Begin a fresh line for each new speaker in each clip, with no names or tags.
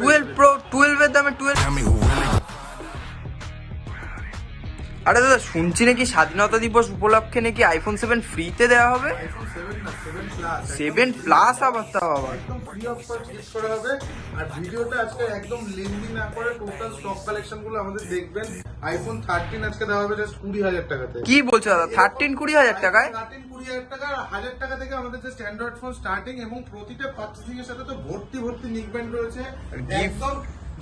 Twelve pro
টুয়েলভের দামে twelve আরে দাদা শুনছি নাকি স্বাধীনতা দিবস উপলক্ষে নাকি আইফোন সেভেন ফ্রিতে দেওয়া হবে?
সেভেন প্লাস
আবার তাও আবার
আর ভিডিওটা আজকে একদম লেন্দি না করে টোটাল স্টক কালেকশনগুলো আমাদের দেখবেন। আইফোন থার্টিন আজকে দেওয়া হবে জাস্ট কুড়ি হাজার টাকাতে।
কি বলছো দাদা? থার্টিন কুড়ি হাজার টাকায়?
থার্টিন কুড়ি হাজার টাকা হাজার টাকা থেকে আমাদের যে স্ট্যান্ডার্ড ফোন স্টার্টিং এবং প্রতিটা পার্চেসিং এর সাথে তো ভর্তি ভর্তি নিক ব্যান্ড রয়েছে। একদম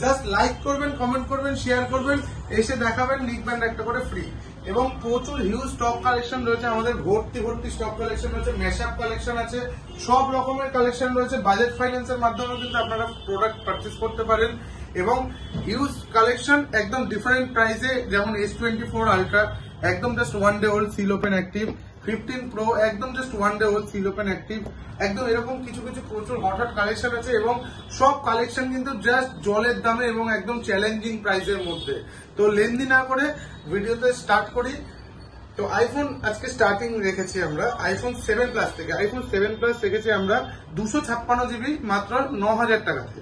জাস্ট লাইক করবেন কমেন্ট করবেন শেয়ার করবেন এসে দেখাবেন নিক ব্যান্ড একটা করে ফ্রি এবং প্রচুর হিউজ স্টক কালেকশন রয়েছে আমাদের ভর্তি ভর্তি স্টক কালেকশন রয়েছে মেশআপ কালেকশন আছে সব রকমের কালেকশন রয়েছে। বাজেট ফাইন্যান্সের মাধ্যমে কিন্তু আপনারা প্রোডাক্ট পারচেস করতে পারেন। এবং ইউজ কালেকশন একদম ডিফারেন্ট প্রাইসে যেমন এস টোয়েন্টি ফোর আলট্রা একদম just one day old seal open active fifteen pro একদম just one day old seal open active একদম এরকম কিছু কিছু প্রচুর হঠাৎ কালেকশন আছে এবং সব কালেকশন কিন্তু জাস্ট জলের দামে এবং একদম চ্যালেঞ্জিং প্রাইসের মধ্যে। তো লেনদি না করে ভিডিওতে স্টার্ট করি। তো আইফোন আজকে স্টার্টিং রেখেছি আমরা আইফোন সেভেন প্লাস থেকে। আইফোন সেভেন প্লাস রেখেছি আমরা দুশো ছাপ্পান্ন জিবি মাত্র ন হাজার টাকাতে।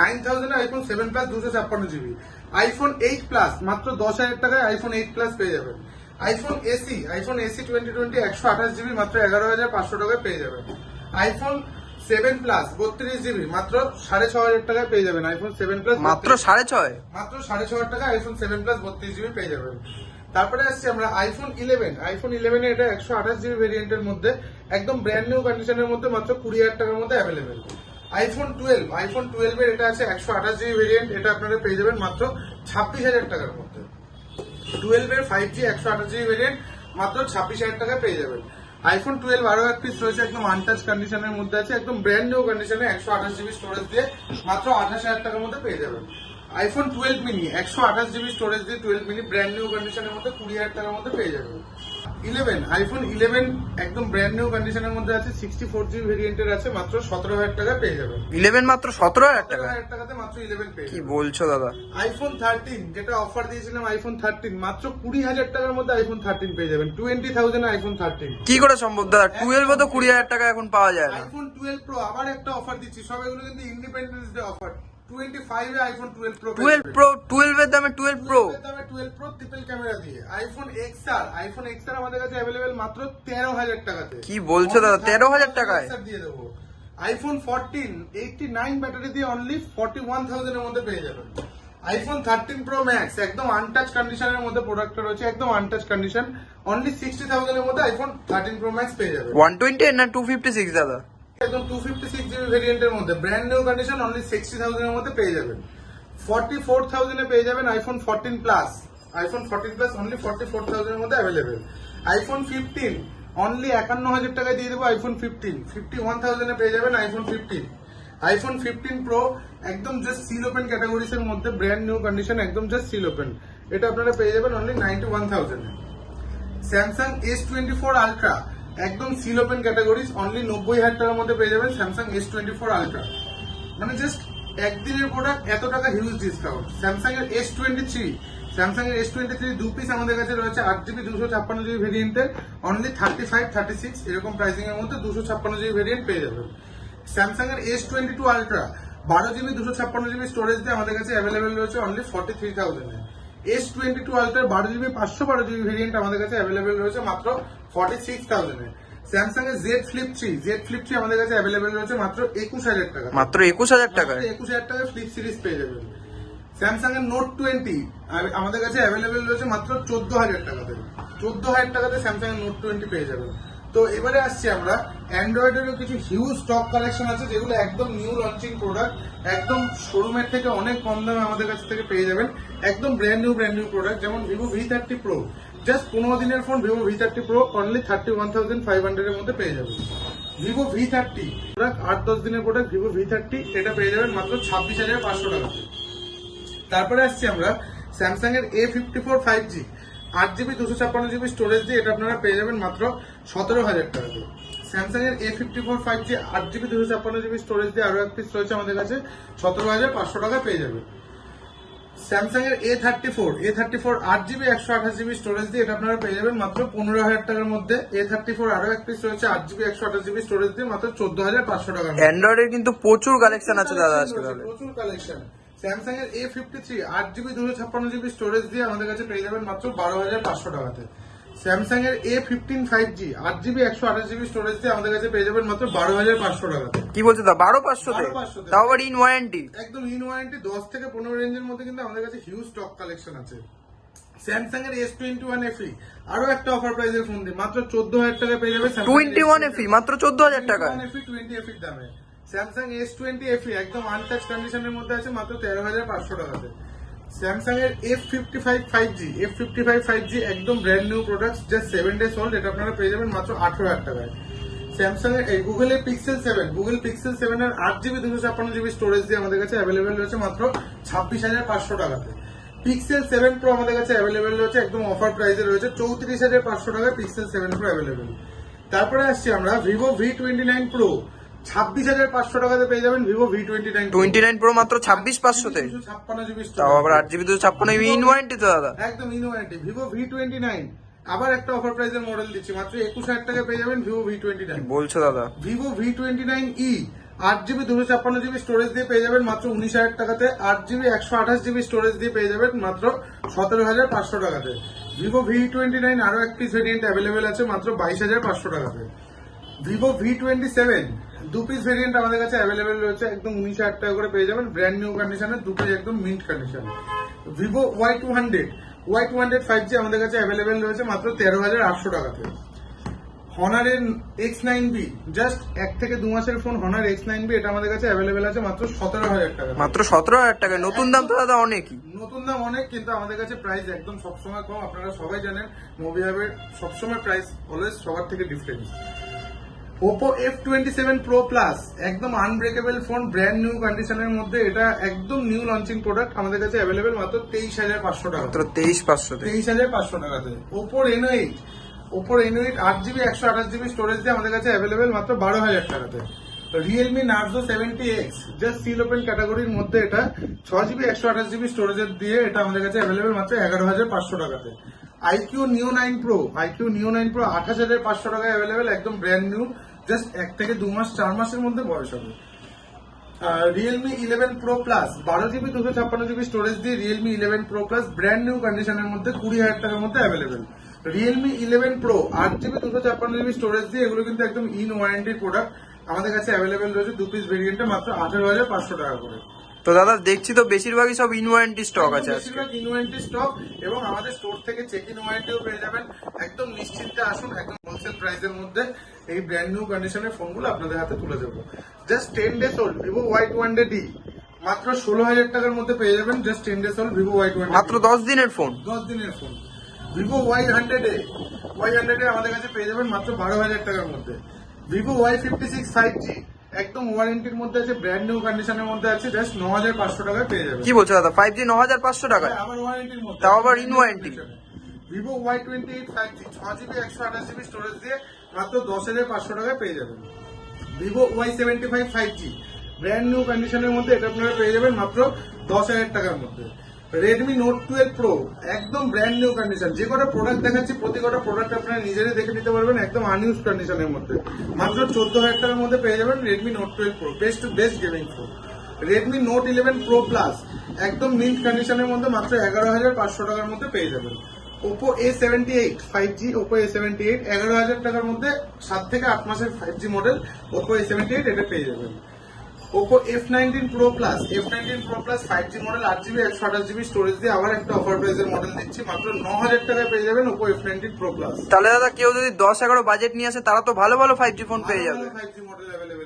Nine thousand iPhone seven plus দুশো ছাপ্পান্ন জিবি আইফোন এইট প্লাস মাত্র দশ হাজার টাকায় আইফোন এইট প্লাস পেয়ে যাবেন। IPhone SE iPhone SE twenty twenty একশো আঠাশ জিবি মাত্র এগারো হাজার পাঁচশো টাকায় পেয়ে যাবেন। আইফোন সেভেন প্লাস বত্রিশ জিবি মাত্র সাড়ে ছ হাজার টাকায় পেয়ে যাবেন। আইফোন সেভেন প্লাস
মাত্র সাড়ে ছয়?
মাত্র সাড়ে ছ হাজার টাকা আইফোন সেভেন প্লাস বত্রিশ জিবি পেয়ে যাবেন। তারপরে আসছি আমরা আইফোন ইলেভেন আইফোন ইলেভেনে এটা একশো আঠাশ জিবি ভেরিয়েন্টের মধ্যে, একদম ব্র্যান্ড নিউ কন্ডিশনের মধ্যে মাত্র কুড়ি হাজার টাকার মধ্যে available iPhone twelve iPhone twelve এর এটা আছে একশো আঠাশ জিবি ভেরিয়েন্ট এটা আপনারা পেয়ে যাবেন মাত্র ছাব্বিশ হাজার টাকার মধ্যে। টুয়েলভ এর ফাইভ জি একশো আঠাশ জিবি ভেরিয়েন্ট মাত্র ছাব্বিশ হাজার টাকা পেয়ে যাবেন। আইফোন টুয়েলভ আরও এক পিস রয়েছে, একদম আনটাচ কন্ডিশনের মধ্যে আছে, একদম ব্র্যান্ড নিউ কন্ডিশনে একশো আঠাশ জিবি স্টোরেজ দিয়ে মাত্র আঠাশ হাজার টাকার মধ্যে পেয়ে যাবেন। আইফোন টুয়েলভ মিনি একশো আঠাশ জিবি স্টোরেজ দিয়ে টুয়েলভ মিনি ব্র্যান্ড নিউ কন্ডিশনের মধ্যে কুড়ি হাজার টাকার মধ্যে পেয়ে যাবেন ইলেভেন আইফোন ইলেভেন একদম ব্র্যান্ড নিউ কন্ডিশনের মধ্যে আছে সিক্সটি ফোর জিবি ভেরিয়েন্টের আছে মাত্র সতেরো হাজার টাকা পেয়ে যাবেন
ইলেভেন মাত্র সতেরো হাজার টাকা
হাজার টাকাতে মাত্র ইলেভেন পেয়ে
কি বলছো দাদা?
আইফোন থার্টিন যেটা অফার দিয়েছিলাম আইফোন থার্টিন মাত্র কুড়ি হাজার টাকার মধ্যে আইফোন থার্টিন পেয়ে যাবেন। টোয়েন্টি থাউজেন্ড আইফোন থার্টিন
কি করে সম্ভব দাদা? টুয়েলভ তো কুড়ি হাজার টাকা এখন পাওয়া যায় না।
আইফোন টুয়েলভ প্রো আবার একটা অফার দিচ্ছি সব এগুলো কিন্তু ইন্ডিপেন্ডেন্স ডে অফার টোয়েন্টি ফাইভে iPhone twelve pro
twelve pro টুয়েলভের দামে twelve pro
twelve pro triple camera দিয়ে। আইফোন এক্সআর আইফোন এক্সআর আমাদের কাছে অ্যাভেলেবেল মাত্র তেরো হাজার টাকাতে।
কি বলছো দাদা, 13,000 টাকায়?
XR দিয়ে দেবো। IPhone fourteen eighty nine battery দিয়ে অনলি ফর্টি ওয়ান থাউজেন্ডের মধ্যে পেয়ে যাবেন। আইফোন থার্টিন প্রো ম্যাক্স একদম আনটাচ কন্ডিশনের মধ্যে প্রোডাক্টটা রয়েছে একদম আনটাচ কন্ডিশন অনলি সিক্সটি থাউজেন্ডের মধ্যে আইফোন থার্টিন প্রো ম্যাক্স পেয়ে যাবেন।
ওয়ান টোয়েন্টি না টু ফিফটি সিক্স দাদা?
একদম টু ফিফটি সিক্স জিবি ভেরিয়েন্টের মধ্যে। Brand new condition only sixty থাউজেন্ডের মধ্যে পেয়ে যাবেন। ফর্টি ফোর থাউজেন্ডে পেয়ে যাবেন iPhone fourteen plus iPhone fourteen plus only forty four থাউজেন্ডের মধ্যে অ্যাভেলেবেল আইফোন ফিফটিন অনলি একান্ন হাজার টাকায় দিয়ে দেবো আইফোন ফিফটিন ফিফটি ওয়ান থাউজেন্ডে পেয়ে যাবেন iPhone fifteen iPhone fifteen pro একদম জাস্ট সিল ওপেন ক্যাটাগরিজ এর মধ্যে ব্র্যান্ড নিউ কন্ডিশন একদম জাস্ট সিল ওপেন এটা আপনারা পেয়ে যাবেন only ninety one থাউজেন্ডে Samsung S twenty four ultra একদম সিল ওপেন ক্যাটাগরিজ অনলি নব্বই হাজার টাকার মধ্যে পেয়ে যাবেন Samsung S twenty four ultra মানে জাস্ট একদিনের প্রোডাক্ট এত টাকা হিউজ ডিসকাউন্ট স্যামসাং এর এস টোয়েন্টি থ্রি স্যামসাং এর এস টোয়েন্টি থ্রি দু পিস আমাদের কাছে রয়েছে, আট জিবি দুশো ছাপ্পান্ন জিবি ভেরিয়েন্টের only thirty five thirty six এরকম প্রাইসিং এর মধ্যে দুশো ছাপ্পান্ন জিবি ভেরিয়েন্ট পেয়ে যাবেন। স্যামসাং এর এস টোয়েন্টি টু আলট্রা বারো জিবি দুশো ছাপ্পান্ন জিবি স্টোরেজ দিয়ে আমাদের কাছে অ্যাভেলেবেল রয়েছে অনলি ফর্টি থ্রি থাউজেন্ডে এস টোয়েন্টি টু আলট্রার বারো জিবি পাঁচশো বারো জিবি ভেরিয়েন্ট আমাদের কাছে অ্যাভেলেবেল রয়েছে মাত্র ফর্টি সিক্স থাউজেন্ডে স্যামসাং এর Z flip three Z flip three আমাদের কাছে অ্যাভেলেবেল রয়েছে মাত্র একুশ হাজার টাকা।
মাত্র একুশ হাজার টাকা।
একুশ হাজার টাকা ফ্লিপ সিরিজ পেয়ে যাবেন। স্যামসাং এর নোট টোয়েন্টি আমাদের কাছে অ্যাভেলেবেল রয়েছে মাত্র চোদ্দ হাজার টাকাতে। চোদ্দ হাজার টাকাতে স্যামসাং এর নোট টোয়েন্টি পেয়ে যাবেন। তো এবারে আসছি আমরা। অ্যান্ড্রয়েডেরও কিছু হিউজ স্টক কালেকশন আছে যেগুলো একদম নিউ লঞ্চিং প্রোডাক্ট একদম শোরুমের থেকে অনেক কম দামে আমাদের কাছ থেকে পেয়ে যাবেন। একদম brand new brand new product যেমন Vivo V thirty pro just পনেরো দিনের phone Vivo V thirty pro only thirty one thousand five হান্ড্রেডের মধ্যে পেয়ে যাবেন। ভিভো ভি থার্টি প্রোডাক্ট আট দশ দিনের প্রোডাক্ট ভিভো ভি থার্টি এটা পেয়ে যাবেন মাত্র ছাব্বিশ হাজার পাঁচশো টাকাতে। তারপরে আসছি আমরা স্যামসাং এর A fifty four five G আট জিবি দুশো ছাপ্পান্ন জিবি স্টোরেজ দিয়ে এটা আপনারা পেয়ে যাবেন মাত্র সতেরো হাজার টাকাতে স্যামসাং এর A fifty four five G আট জিবি দুশো ছাপ্পান্ন জিবি স্টোরেজ দিয়ে আরও এক পিস রয়েছে আমাদের কাছে সতেরো হাজার পাঁচশো টাকা পেয়ে যাবেন স্যামসাং এর A thirty four A thirty four আট জিবি একশো আঠাশ জিবি স্টোরেজ দিয়ে এটা আপনারা পেয়ে যাবেন মাত্র পনেরো হাজার টাকার মধ্যে। এ থার্টি ফোর আরও এক পিস রয়েছে আট জিবি একশো আঠাশ জিবি স্টোরেজ দিয়ে মাত্র চোদ্দ হাজার পাঁচশো টাকা।
অ্যান্ড্রয়েডের কিন্তু প্রচুর কালেকশন আছে দাদা আজকে
প্রচুর কালেকশন স্যামসাং এর এ ফিফটি থ্রি আট জিবি দুশো ছাপ্পান্ন জিবি স্টোরেজ দিয়ে আমাদের কাছে পেয়ে যাবেন মাত্র বারো হাজার পাঁচশো টাকাতে। স্যামসাং এর এ ফিফটিন ফাইভ জি আট জিবি একশো আঠাশ জিবি স্টোরেজ দিয়ে আমাদের কাছে পেয়ে যাবেন মাত্র বারো হাজার পাঁচশো টাকাতে।
কি বলছো দাদা বারো পাঁচশোতে
12,500 তে।
তাও আবার ইন ওয়ারেন্টি
একদম ইন ওয়ারেন্টি দশ থেকে পনেরো রেঞ্জের মধ্যে কিন্তু আমাদের কাছে হিউজ স্টক কালেকশন আছে। স্যামসাং এর এস টোয়েন্টি ওয়ান এফি আরও একটা অফার প্রাইসের ফোন দিয়ে মাত্র চোদ্দ হাজার টাকা পেয়ে যাবে
টোয়েন্টি ওয়ান এফি মাত্র চোদ্দ হাজার টাকা
এফি টোয়েন্টি এফির দামে। স্যামসাং এস টোয়েন্টি এফি একদম আনটাচ কন্ডিশনের মধ্যে আছে মাত্র তেরো হাজার পাঁচশো টাকাতে। স্যামসাং এর F fifty five five G F fifty five five G একদম brand new product just seven days old এটা আপনারা পেয়ে যাবেন মাত্র আঠারো হাজার টাকায়। স্যামসাং এর গুগলের Pixel seven Google Pixel seven এর আট জিবি দুশো ছাপ্পান্ন জিবি স্টোরেজ দিয়ে আমাদের কাছে অ্যাভেলেবেল রয়েছে মাত্র ছাব্বিশ হাজার পাঁচশো টাকাতে। পিক্সেল সেভেন প্রো আমাদের কাছে অ্যাভেলেবেল রয়েছে, একদম অফার প্রাইসে রয়েছে চৌত্রিশ হাজার পাঁচশো টাকায় পিক্সেল সেভেন প্রো অ্যাভেলেবেল তারপরে আসছি আমরা Vivo V twenty nine pro ছাব্বিশ হাজার পাঁচশো টাকাতে পেয়ে যাবেন Vivo V twenty nine
twenty nine pro মাত্র ছাব্বিশ পাঁচশোতে।
ছাপ্পান্ন জিবি
তাও আবার আট জিবি দুশো ছাপ্পান্ন ইন ওয়ারেন্টি তো দাদা।
একদম in warranty Vivo V twenty nine. আবার একটা অফার প্রাইসের মডেল দিচ্ছি মাত্র একুশ হাজার টাকা পেয়ে যাবেন ভিভো ভি টোয়েন্টি নাইন।
বলছো দাদা?
Vivo V twenty nine E আট জিবি দুশো ছাপ্পান্ন জিবি স্টোরেজ দিয়ে পেয়ে যাবেন মাত্র উনিশ হাজার টাকাতে। আট জিবি একশো আঠাশ জিবি স্টোরেজ দিয়ে পেয়ে যাবেন মাত্র সতেরো হাজার পাঁচশো টাকাতে। ভিভো ভি টোয়েন্টি নাইন আরও এক পিস ভেরিয়েন্ট অ্যাভেলেবেল আছে মাত্র বাইশ হাজার পাঁচশো টাকাতে। ভিভো ভি টোয়েন্টি সেভেন দু পিস ভেরিয়েন্ট আমাদের কাছে অ্যাভেলেবেল রয়েছে একদম উনিশ হাজার টাকা করে পেয়ে যাবেন। ব্র্যান্ড নিউ কন্ডিশনে দুটোই একদম mint condition Vivo Y two hundred Y two hundred five G আমাদের কাছে অ্যাভেলেবেল রয়েছে মাত্র তেরো হাজার আটশো টাকাতে। হনারের এক্স নাইন বি জাস্ট এক থেকে দু মাসের phone Honor X nine B এটা আমাদের কাছে অ্যাভেলেবেল আছে মাত্র সতেরো হাজার টাকা।
মাত্র সতেরো হাজার টাকা নতুন দাম তো দাদা অনেকই।
নতুন দাম অনেক কিন্তু আমাদের কাছে প্রাইস একদম সবসময় কম। আপনারা সবাই জানেন মোবিহাবের সবসময় প্রাইস অলওয়েজ সবার থেকে difference Oppo F twenty seven pro plus একদম আনব্রেকেবল ফোন ব্র্যান্ড নিউ কন্ডিশনের মধ্যে এটা একদম নিউ লঞ্চিং প্রোডাক্ট আমাদের কাছে অ্যাভেলেবেল মাত্র তেইশ হাজার পাঁচশো টাকা।
মাত্র তেইশ পাঁচশো
তেইশ হাজার পাঁচশো টাকাতে। Oppo Reno eight Oppo Reno eight আট জিবি একশো আঠাশ জিবি স্টোরেজ দিয়ে আমাদের কাছে অ্যাভেলেবেল মাত্র বারো হাজার টাকাতে। Realme Narzo seventy X just seal open ক্যাটাগরির মধ্যে এটা ছ জিবি একশো আঠাশ জিবি স্টোরেজের দিয়ে এটা আমাদের কাছে অ্যাভেলেবেল মাত্র এগারো হাজার পাঁচশো টাকাতে। IQOO Neo nine pro iQOO Neo nine pro আঠাশ হাজার পাঁচশো টাকায় অ্যাভেলেবেল একদম ব্র্যান্ড নিউ জাস্ট এক থেকে দু মাস চার মাসের মধ্যে বয়স হবে। রিয়েলমি ইলেভেন প্রো প্লাস বারো জিবি দুশো ছাপ্পান্ন জিবি স্টোরেজ দিয়ে Realme eleven pro plus brand new কন্ডিশনের মধ্যে কুড়ি হাজার টাকার মধ্যে অ্যাভেলেবেল রিয়েলমি ইলেভেন প্রো আট জিবি দুশো ছাপ্পান্ন জিবি স্টোরেজ দিয়ে এগুলো কিন্তু একদম ইন ওয়ারেন্টি প্রোডাক্ট আমাদের কাছে অ্যাভেলেবেল রয়েছে। দু পিস ভেরিয়েন্টে মাত্র আঠারো হাজার পাঁচশো টাকা করে।
তো দাদা দেখছি তো বেশিরভাগই সব ইন ওয়ারেন্টি স্টক আছে
বেশিরভাগ ইন ওয়ারেন্টি স্টক এবং আমাদের স্টোর থেকে চেক ইন ওয়ারেন্টিও পেয়ে যাবেন। একদম নিশ্চিন্তে আসুন একদম হোলসেল প্রাইসের মধ্যে এই ব্র্যান্ড নিউ কন্ডিশনের ফোনগুলো আপনাদের হাতে তুলে দেবো। Just ten days old Vivo Y two hundred D মাত্র ষোলো হাজার টাকার মধ্যে পেয়ে যাবেন just ten days old Vivo Y two
মাত্র দশ দিনের ফোন
দশ দিনের phone Vivo Y hundred A Y hundred A আমাদের কাছে পেয়ে যাবেন মাত্র বারো হাজার টাকার মধ্যে। Vivo Y fifty six five G একদম ওয়ারেন্টির মধ্যে আছে ব্র্যান্ড নিউ কন্ডিশনের মধ্যে আছে জাস্ট ন হাজার পাঁচশো টাকায় পেয়ে যাবেন।
কি বলছো দাদা? ফাইভ জি ন হাজার পাঁচশো টাকায়?
হ্যাঁ, আবার ওয়ারেন্টির মধ্যে
তাও আবার in warranty।
Vivo Y twenty eight five G ছ জিবি একশো আঠাশ জিবি স্টোরেজ দিয়ে মাত্র দশ হাজার পাঁচশো টাকায় পেয়ে যাবেন। Vivo Y seventy five five G brand new কন্ডিশনের মধ্যে এটা আপনারা পেয়ে যাবেন মাত্র দশ হাজার টাকার মধ্যে। রেডমি নোট টুয়েলভ প্রো একদম ব্র্যান্ড নিউ কন্ডিশন যে কটা প্রোডাক্ট দেখাচ্ছি, প্রতি কটা প্রোডাক্ট আপনারা নিজেরাই দেখে নিতে পারবেন একদম আনইউজ কন্ডিশনের মধ্যে। মাত্র চোদ্দ হাজার টাকার মধ্যে পেয়ে যাবেন Redmi Note twelve pro best to best gaming phone Redmi Note eleven pro plus একদম মিন্ট কন্ডিশনের মধ্যে মাত্র এগারো হাজার পাঁচশো টাকার মধ্যে পেয়ে যাবেন। Oppo A seventy eight five G Oppo A seventy eight এগারো হাজার টাকার মধ্যে সাত থেকে আট মাসের five G model Oppo A seventy eight এটা পেয়ে যাবেন। Oppo F nineteen pro plus F nineteen pro plus five G model আট জিবি একশো আঠাশ জিবি স্টোরেজ দিয়ে আবার একটা অফার প্রাইসের মডেল দিচ্ছি মাত্র ন হাজার টাকায় পেয়ে যাবেন Oppo F nineteen pro plus
তাহলে দাদা কেউ যদি দশ এগারো বাজেট নিয়ে আসে তারা তো ভালো ভালো ফাইভ জি ফোন পেয়ে যাবে।
ফাইভ জি মডেল অ্যাভেলেবেল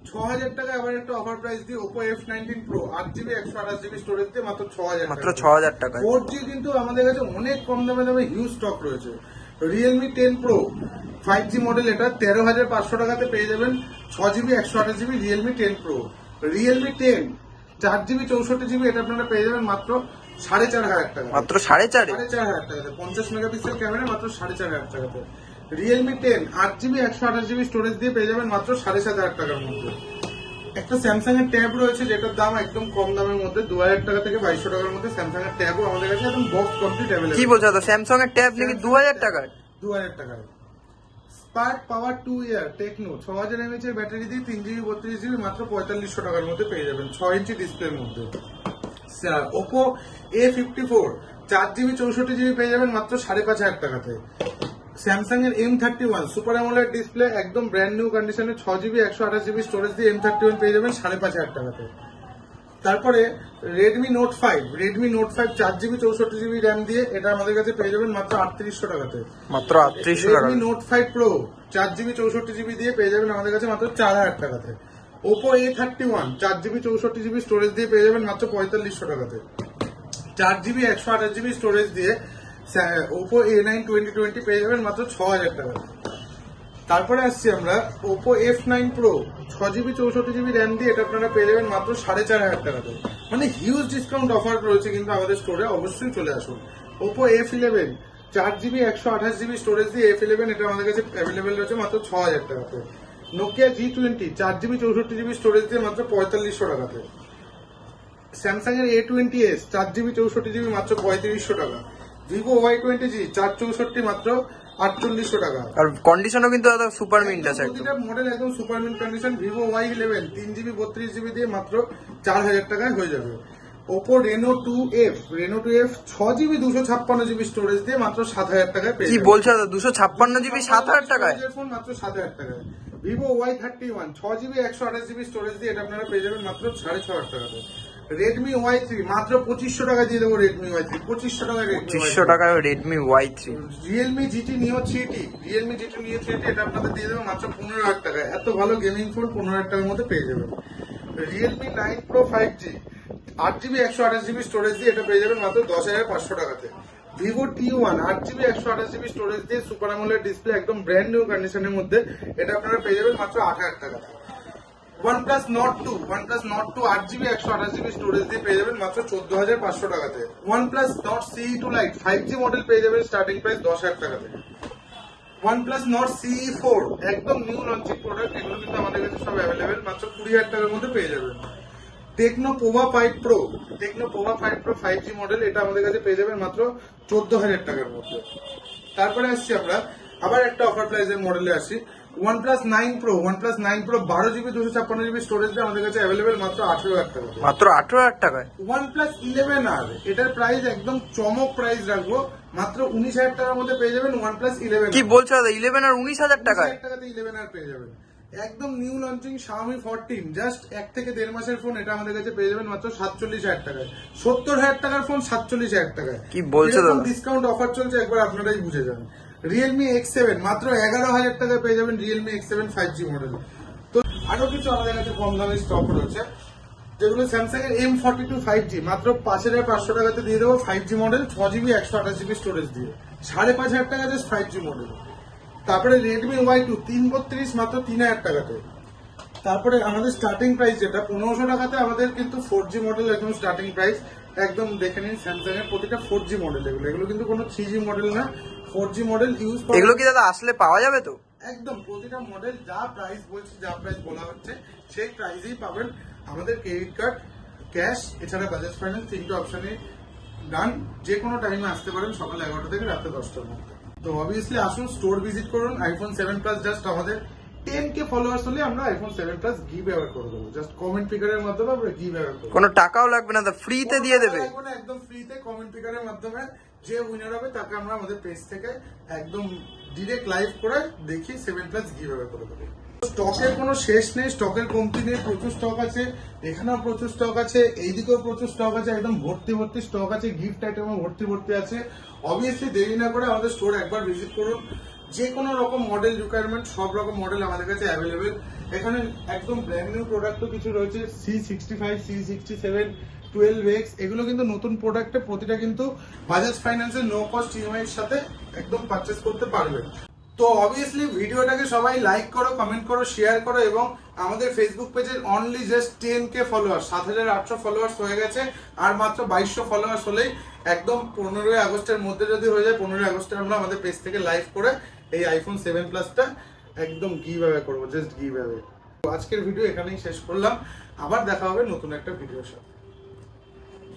ছ হাজার টাকা আবার একটা অফার প্রাইস দিয়ে ওপো এফ নাইনটিন প্রো আট জিবি একশো আঠাশ জিবি স্টোরেজ দিয়ে মাত্র ছ হাজার
মাত্র
টাকা।
ছ হাজার টাকায়।
ফোর জি কিন্তু আমাদের কাছে অনেক কম দামে দামে হিউজ স্টক রয়েছে। Realme ten pro five G model এটা তেরো হাজার পাঁচশো টাকাতে পেয়ে যাবেন ছ জিবি একশো আঠাশ GB Realme ten pro Realme ten চার জিবি চৌষট্টি জিবি এটা আপনারা পেয়ে যাবেন মাত্র সাড়ে চার হাজার টাকা
মাত্র সাড়ে চারে?
সাড়ে চার হাজার টাকাতে। পঞ্চাশ মেগাপিক্সেল ক্যামেরা মাত্র সাড়ে চার হাজার টাকাতে। রিয়েলমি টেন আট জিবি একশো আঠাশ জিবি স্টোরেজ দিয়ে পেয়ে যাবেন মাত্র সাড়ে সাত হাজার টাকার মধ্যে। একটা স্যামসাং এর ট্যাব রয়েছে যেটার দাম একদম কম দামের মধ্যে দু হাজার টাকা থেকে বাইশশো টাকার মধ্যে স্যামসাং এর ট্যাবও আমাদের কাছে একদম বক্স কমপ্লিট অ্যাভেলেবল কি
বলছো দাদা স্যামসাং এর ট্যাব নাকি দু হাজার টাকায়
দু হাজার টাকায় Spark power two year Tecno ছ হাজার এমএচ এর ব্যাটারি দিয়ে তিন জিবি বত্রিশ জিবি মাত্র পঁয়তাল্লিশশো টাকার মধ্যে পেয়ে যাবেন ছয় ইঞ্চি ডিসপ্লের মধ্যে। ওপো এ ফিফটি ফোর চার জিবি চৌষট্টি জিবি পেয়ে যাবেন মাত্র সাড়ে পাঁচ হাজার টাকাতে। স্যামসাং এর M thirty one super AMOLED display একদম ব্র্যান্ড নিউ কন্ডিশনে ছ জিবি একশো আঠাশ জিবি স্টোরেজ দিয়ে এম থার্টি ওয়ান পেয়ে যাবেন সাড়ে পাঁচ হাজার টাকাতে। তারপরে Redmi note five Redmi note five চার জিবি চৌষট্টি জিবি র্যাম দিয়ে এটা আমাদের কাছে পেয়ে যাবেন মাত্র আটত্রিশশো টাকাতে।
মাত্র আটত্রিশশো
রেডমি নোট ফাইভ প্রো চার জিবি চৌষট্টি জিবি দিয়ে পেয়ে যাবেন আমাদের কাছে মাত্র চার হাজার টাকাতে। ওপো এ থার্টি ওয়ান চার জিবি চৌষট্টি জিবি স্টোরেজ দিয়ে পেয়ে যাবেন মাত্র পঁয়তাল্লিশশো টাকাতে। চার জিবি একশো আঠাশ জিবি স্টোরেজ দিয়ে Oppo A nine twenty twenty পেয়ে যাবেন মাত্র ছ হাজার টাকাতে তারপরে আসছি আমরা ওপো এফ নাইন প্রো ছ জিবি চৌষট্টি জিবি র্যাম দিয়ে এটা আপনারা পেয়ে যাবেন মাত্র সাড়ে চার হাজার টাকাতে মানে হিউজ ডিসকাউন্ট অফার রয়েছে কিন্তু আমাদের স্টোরে অবশ্যই চলে আসুন। ওপো এফ ইলেভেন চার জিবি একশো আঠাশ জিবি স্টোরেজ দিয়ে এফ ইলেভেন এটা আমাদের কাছে অ্যাভেলেবেল রয়েছে মাত্র ছ হাজার টাকাতে নোকিয়া জি টোয়েন্টি চার জিবি চৌষট্টি জিবি স্টোরেজ দিয়ে মাত্র পঁয়তাল্লিশশো টাকাতে স্যামসাং এর এ টোয়েন্টি এস চার জিবি চৌষট্টি জিবি মাত্র পঁয়ত্রিশশো টাকা। ভিভো ওয়াই টোয়েন্টি জি চার চৌষট্টি মাত্র আটচল্লিশশো টাকা।
আর কন্ডিশনও কিন্তু দাদা সুপার মিন্ট আছে
প্রতিটা মডেল একদম super mint condition Vivo Y eleven তিন জিবি বত্রিশ জিবি দিয়ে মাত্র চার হাজার টাকায় হয়ে যাবে। Oppo Reno two F Reno two F ছ জিবি দুশো ছাপ্পান্ন জিবি স্টোরেজ দিয়ে মাত্র সাত হাজার টাকায় পেয়ে
কি। বলছো দাদা? দুশো ছাপ্পান্ন জিবি সাত হাজার টাকায়?
ফোন মাত্র সাত হাজার টাকায়। ভিভো ওয়াই থার্টি ওয়ান ছ জিবি একশো আঠাশ জিবি স্টোরেজ দিয়ে এটা আপনারা পেয়ে যাবেন মাত্র সাড়ে ছ হাজার টাকাতে। রেডমি ওয়াই থ্রি মাত্র পঁচিশশো টাকা দিয়ে দেবো রেডমি ওয়াই থ্রি পঁচিশশো টাকা
পঁচিশশো টাকায় Redmi Y three
Realme GT neo three T Realme GT neo three T এটা আপনাদের দিয়ে দেবো মাত্র পনেরো হাজার টাকায়। এত ভালো গেমিং ফোন পনেরো হাজার টাকার মধ্যে পেয়ে যাবেন। Realme nine pro five G আট জিবি একশো আঠাশ জিবি স্টোরেজ দিয়ে এটা পেয়ে যাবেন মাত্র দশ হাজার পাঁচশো টাকাতে। ভিভো টি ওয়ান আট জিবি একশো আঠাশ জিবি স্টোরেজ দিয়ে সুপার আমলের ডিসপ্লে একদম ব্র্যান্ড নিউ কন্ডিশনের মধ্যে এটা আপনারা পেয়ে যাবেন মাত্র আট হাজার টাকাতে। OnePlus Nord 2 OnePlus Nord 2 আট জিবি একশো আঠাশ জিবি স্টোরেজ দিয়ে পেয়ে যাবেন মাত্র চোদ্দ হাজার পাঁচশো টাকাতে। OnePlus Nord CE 2 Lite five G model পেয়ে যাবেন স্টার্টিং প্রাইস দশ হাজার টাকাতে। OnePlus Nord CE 4 একদম নিউ লঞ্চিং প্রোডাক্ট এগুলো কিন্তু আমাদের কাছে সব অ্যাভেলেবেল মাত্র কুড়ি হাজার টাকার মধ্যে পেয়ে যাবেন। Tecno five pro Tecno five pro five G model এটা আমাদের কাছে পেয়ে যাবেন মাত্র চোদ্দ হাজার টাকার মধ্যে। তারপরে আসছি আমরা, আবার একটা অফার প্রাইসের মডেলে আসি। OnePlus nine pro OnePlus nine pro বারো জিবি দুশো ছাপ্পান্ন জিবি স্টোরেজ আমাদের কাছে অ্যাভেলেবেল মাত্র আঠেরো হাজার টাকা
মাত্র আঠেরো হাজার টাকায়?
ওয়ান প্লাস ইলেভেন আর এটার প্রাইস একদম চমক প্রাইস রাখব মাত্র উনিশ হাজার টাকার মধ্যে পেয়ে যাবেন ওয়ান প্লাস ইলেভেন
কি বলছো দাদা ইলেভেন আর উনিশ হাজার টাকায়?
টাকাতে ইলেভেন আর পেয়ে যাবেন। একদম নিউ লঞ্চিং Xiaomi 14 জাস্ট এক থেকে দেড় মাসের ফোন এটা আমাদের কাছে পেয়ে যাবেন মাত্র সাতচল্লিশ হাজার টাকায়। সত্তর হাজার টাকার ফোন সাতচল্লিশ হাজার টাকায়।
কি বলছো
ডিসকাউন্ট অফার চলছে একবার আপনারাই বুঝে যান। রিয়েলমি এক্স সেভেন মাত্র এগারো হাজার টাকায় পেয়ে যাবেন Realme X seven five G model তো আরও কিছু আমাদের কাছে কম দামে স্টক রয়েছে, যেগুলো স্যামসাং এর M forty two five G মাত্র পাঁচ হাজার পাঁচশো টাকাতে দিয়ে দেবো ফাইভ জি মডেল ছ জিবি একশো আঠাশ জিবি স্টোরেজ দিয়ে। সাড়ে পাঁচ হাজার টাকা জাস্ট ফাইভ জি মডেল তারপরে রেডমি ওয়াই টু তিন বত্রিশ, মাত্র তিন হাজার টাকাতে। তারপরে আমাদের স্টার্টিং প্রাইস যেটা, পনেরোশো টাকাতে আমাদের কিন্তু ফোর জি মডেল একদম স্টার্টিং প্রাইস একদম দেখে নিন স্যামসাং এর প্রতিটা ফোর জি মডেল এগুলো। এগুলো কিন্তু কোনো থ্রি জি মডেল না। ফোর জি মডেল ইউজ
এগুলো কি দাদা আসলে পাওয়া যাবে তো?
একদম প্রতিটা মডেল যা প্রাইস বলছে যা প্রাইস বলা হচ্ছে সেই প্রাইসেই পাবেন আমাদের ক্রেডিট কার্ড ক্যাশ এছাড়া বাজাজ ফাইন্যান্স তিনটে অপশনে ডান যে কোনো টাইমে আসতে পারেন সকাল এগারোটা থেকে রাতে দশটার মধ্যে। তো অবভিয়াসলি আসুন স্টোর ভিজিট করুন আইফোন সেভেন প্লাস জাস্ট আমাদের টেন কে ফলোয়ার্স হলে আমরা iPhone seven plus give away করে দেবো। জাস্ট কমেন্ট পিকারের মাধ্যমে আমরা গিভ অ্যাওয়ার করব।
কোনো টাকাও লাগবে না ফ্রিতে দিয়ে দেবে।
একদম ফ্রিতে কমেন্ট পিকারের মাধ্যমে যে উইনার হবে তাকে আমরা আমাদের পেজ থেকে একদম ডিরেক্ট লাইভ করে দেখি সেভেন প্লাস গিভ করে দেবো। স্টকের কোনো শেষ নেই স্টকের কমতি নেই প্রচুর স্টক আছে এখানেও প্রচুর স্টক আছে এইদিকেও প্রচুর স্টক আছে একদম ভর্তি ভর্তি স্টক আছে গিফট আইটেমও ভর্তি ভর্তি আছে। অবভিয়াসলি দেরি না করে আমাদের স্টোর একবার ভিজিট করুন। যে কোনো রকম মডেল রিকোয়ারমেন্ট সব রকম মডেল আমাদের কাছে অ্যাভেলেবেল এখানে একদম ব্র্যান্ড নিউ প্রোডাক্টও কিছু রয়েছে C sixty five C sixty seven twelve X এগুলো কিন্তু নতুন প্রোডাক্টে প্রতিটা কিন্তু বাজাজ ফাইন্যান্সের নো কস্ট ইএমআই এর সাথে একদম পারচেস করতে পারবেন তো অবভিয়াসলি ভিডিওটাকে সবাই লাইক করো কমেন্ট করো শেয়ার করো এবং আমাদের ফেসবুক পেজের only just ten K follower সাত হাজার আটশো ফলোয়ার্স হয়ে গেছে আর মাত্র বাইশশো ফলোয়ার্স হলেই একদম পনেরোই আগস্টের মধ্যে যদি হয়ে যায়, পনেরোই আগস্টে আমরা আমাদের পেজ থেকে লাইভ করে এই আইফোন সেভেন প্লাসটা একদম গিভ অ্যাওয়ে করব জাস্ট গিভ অ্যাওয়ে আজকের ভিডিও এখানেই শেষ করলাম। আবার দেখা হবে নতুন একটা ভিডিওর সাথে।